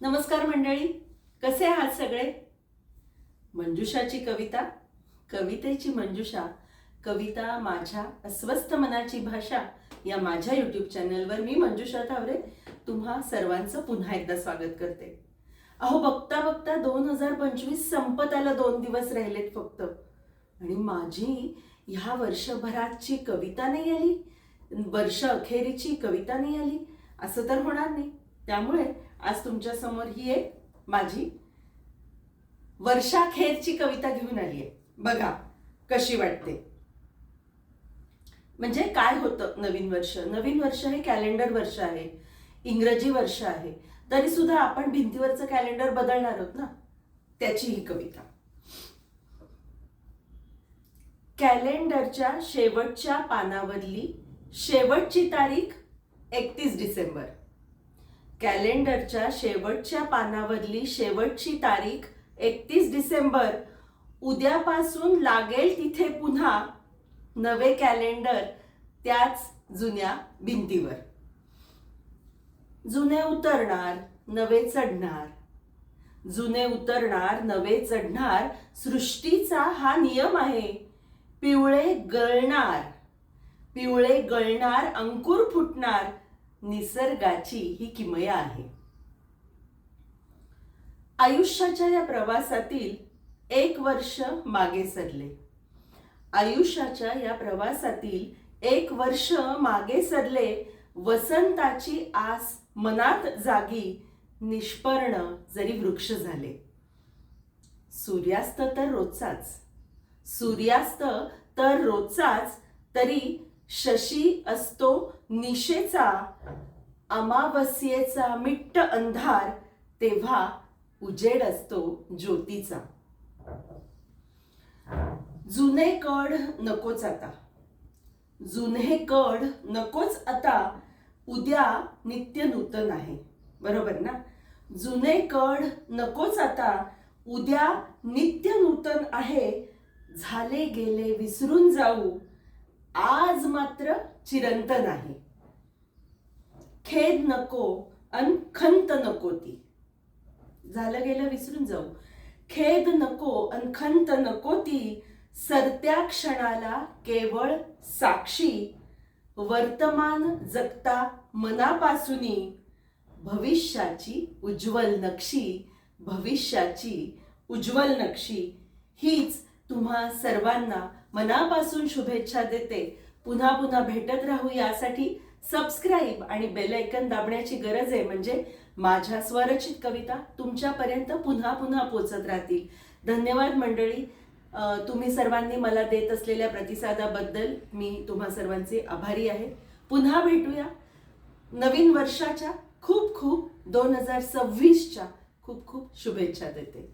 नमस्कार मंडळी कसे आहात सगळे? मंजुषाची कविता कवितेची मंजुषा कविता माझ्या अस्वस्थ मनाची भाषा या माझ्या यूट्यूब चॅनलवर मी मंजुषा तावरे तुम्हा सर्वांचं पुन्हा एकदा स्वागत करते. अहो बघता बघता दोन हजार पंचवीस संपत आलं दोन दिवस राहिलेत फक्त. आणि माझी ह्या वर्षभराची कविता नाही आली वर्ष अखेरीची कविता नाही आली असं तर होणार नाही. त्यामुळे आज तुमच्यासमोर ही एक माझी वर्षाखेरची कविता घेऊन आली आहे. बघा कशी वाटते. म्हणजे काय होतं नवीन वर्ष? नवीन वर्ष हे कॅलेंडर वर्ष आहे. इंग्रजी वर्ष आहे. तरी सुद्धा आपण भिंतीवरचं कॅलेंडर बदलणार आहोत ना? त्याची ही कविता. कॅलेंडरच्या शेवटच्या पानावरली शेवटची तारीख एकतीस डिसेंबर. कॅलेंडरच्या शेवटच्या पानावरली शेवटची तारीख एकतीस डिसेंबर. उद्यापासून लागेल तिथे पुन्हा नवे कॅलेंडर त्याच जुन्या भिंतीवर. जुने उतरणार नवे चढणार. जुने उतरणार नवे चढणार सृष्टीचा हा नियम आहे. पिवळे गळणार. पिवळे गळणार अंकुर फुटणार. निसर्गाची ही किमया आहे. आयुष्याच्या या प्रवासातील एक वर्ष मागे सरले. आयुष्याच्या या प्रवासातील एक वर्ष मागे सरले वसंताची आस मनात जागी निष्पर्ण जरी वृक्ष झाले. सूर्यास्त तर रोजचाच. सूर्यास्त तर रोजचाच तरी शशी असतो निशेचा अमावस्येचा मिट्ट अंधार तेव्हा उजेड असतो ज्योतीचा. जुने कड नकोच आता. जुने कड नकोच आता उद्या नित्य नूतन आहे. बरोबर ना? जुने कड नकोच आता उद्या नित्य नूतन आहे. झाले गेले विसरून जाऊ मात्र चिरंतन आहे. खेद नको अन खंत नको ती. झालं गेलं विसरून जाऊ. खेद नको अन खंत नको ती सरत्या क्षणाला केवळ साक्षी. वर्तमान जगता मनापासूनी भविष्याची उज्ज्वल नक्षी भविष्याची उज्ज्वल नक्षी. हीच तुम्हा सर्वांना मनापासून शुभेच्छा देते. पुन्हा पुन्हा भेटत राहू. यासाठी सबस्क्राईब आणि बेल ऐकन दाबण्याची गरज आहे. म्हणजे माझ्या स्वरचित कविता तुमच्यापर्यंत पुन्हा पुन्हा पोचत राहतील. धन्यवाद मंडळी. तुम्ही सर्वांनी मला देत असलेल्या प्रतिसादाबद्दल मी तुम्हा सर्वांचे आभारी आहे. पुन्हा भेटूया. नवीन वर्षाच्या खूप खूप दोन हजार सव्वीसच्या खूप खूप शुभेच्छा देते.